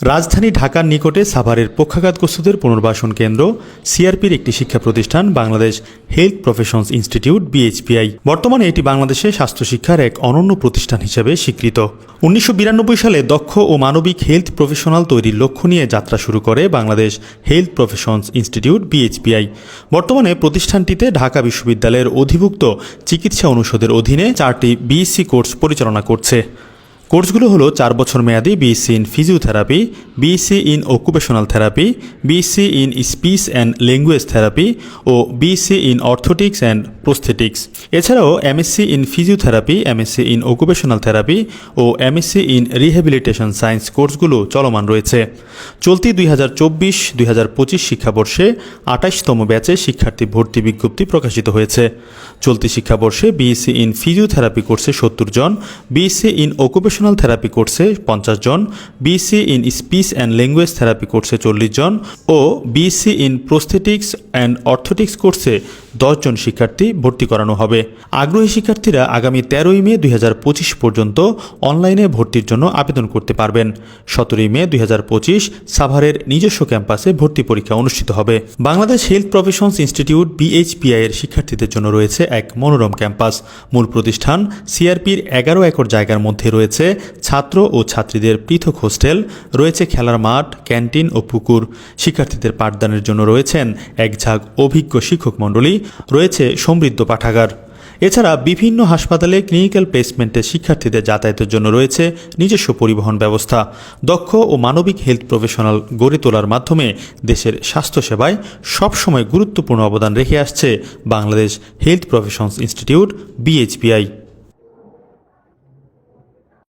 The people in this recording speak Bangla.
রাজধানী ঢাকার নিকটে সাভারের পক্ষাঘাতগ্রস্তদের পুনর্বাসন কেন্দ্র, সিআরপির একটি শিক্ষা প্রতিষ্ঠান, Bangladesh Health Professions Institute, BHPI. বর্তমানে এটি বাংলাদেশে স্বাস্থ্য শিক্ষার এক অনন্য প্রতিষ্ঠান হিসেবে স্বীকৃত। উনিশশো বিরানব্বই সালে দক্ষ ও মানবিক হেলথ প্রফেশনাল তৈরির লক্ষ্য নিয়ে যাত্রা শুরু করে Bangladesh Health Professions Institute, BHPI. বর্তমানে প্রতিষ্ঠানটিতে ঢাকা বিশ্ববিদ্যালয়ের অধিভুক্ত চিকিৎসা অনুষদের অধীনে চারটি বিএসসি কোর্স পরিচালনা করছে। কোর্সগুলো হলো চার বছর মেয়াদি BSc in physiotherapy BSc in occupational therapy BSc in speech and language therapy O BSc in orthotics and prosthetics এছাড়াও MSc in physiotherapy MSc in occupational therapy O MSc in rehabilitation science কোর্সগুলো চলমান রয়েছে। চলতি দুই হাজার চব্বিশ, দুই হাজার পঁচিশ শিক্ষাবর্ষে আঠাশতম ব্যাচে শিক্ষার্থী ভর্তি বিজ্ঞপ্তি প্রকাশিত হয়েছে। চলতি শিক্ষাবর্ষে বিএসসি ইন ফিজিওথেরাপি কোর্সে সত্তর জন বিএসসি ইন অকুপেশনাল থেরাপি কোর্সে পঞ্চাশ জন BSc in speech and language therapy কোর্সে চল্লিশ জন ও BSc in prosthetics and orthotics কোর্সে দশ জন শিক্ষার্থী ভর্তি করানো হবে। আগ্রহী শিক্ষার্থীরা আগামী তেরোই মে দুই হাজার পঁচিশ পর্যন্ত অনলাইনে ভর্তির জন্য আবেদন করতে পারবেন। সতেরোই মে দুই হাজার পঁচিশ সাভারের নিজস্ব ক্যাম্পাসে ভর্তি পরীক্ষা অনুষ্ঠিত হবে। Bangladesh Health Professions Institute BHPI এর শিক্ষার্থীদের জন্য রয়েছে এক মনোরম ক্যাম্পাস। মূল প্রতিষ্ঠান সিআরপির এগারো একর জায়গার মধ্যে রয়েছে ছাত্র ও ছাত্রীদের পৃথক হোস্টেল, রয়েছে খেলার মাঠ, ক্যান্টিন ও পুকুর। শিক্ষার্থীদের পাঠদানের জন্য রয়েছেন এক ঝাঁক অভিজ্ঞ শিক্ষক মণ্ডলী রয়েছে সমৃদ্ধ পাঠাগার। এছাড়া বিভিন্ন হাসপাতালে ক্লিনিক্যাল প্লেসমেন্টে শিক্ষার্থীদের যাতায়াতের জন্য রয়েছে নিজস্ব পরিবহন ব্যবস্থা। দক্ষ ও মানবিক হেলথ প্রফেশনাল গড়ে তোলার মাধ্যমে দেশের স্বাস্থ্যসেবায় সবসময় গুরুত্বপূর্ণ অবদান রেখে আসছে Bangladesh Health Professions Institute, BHPI.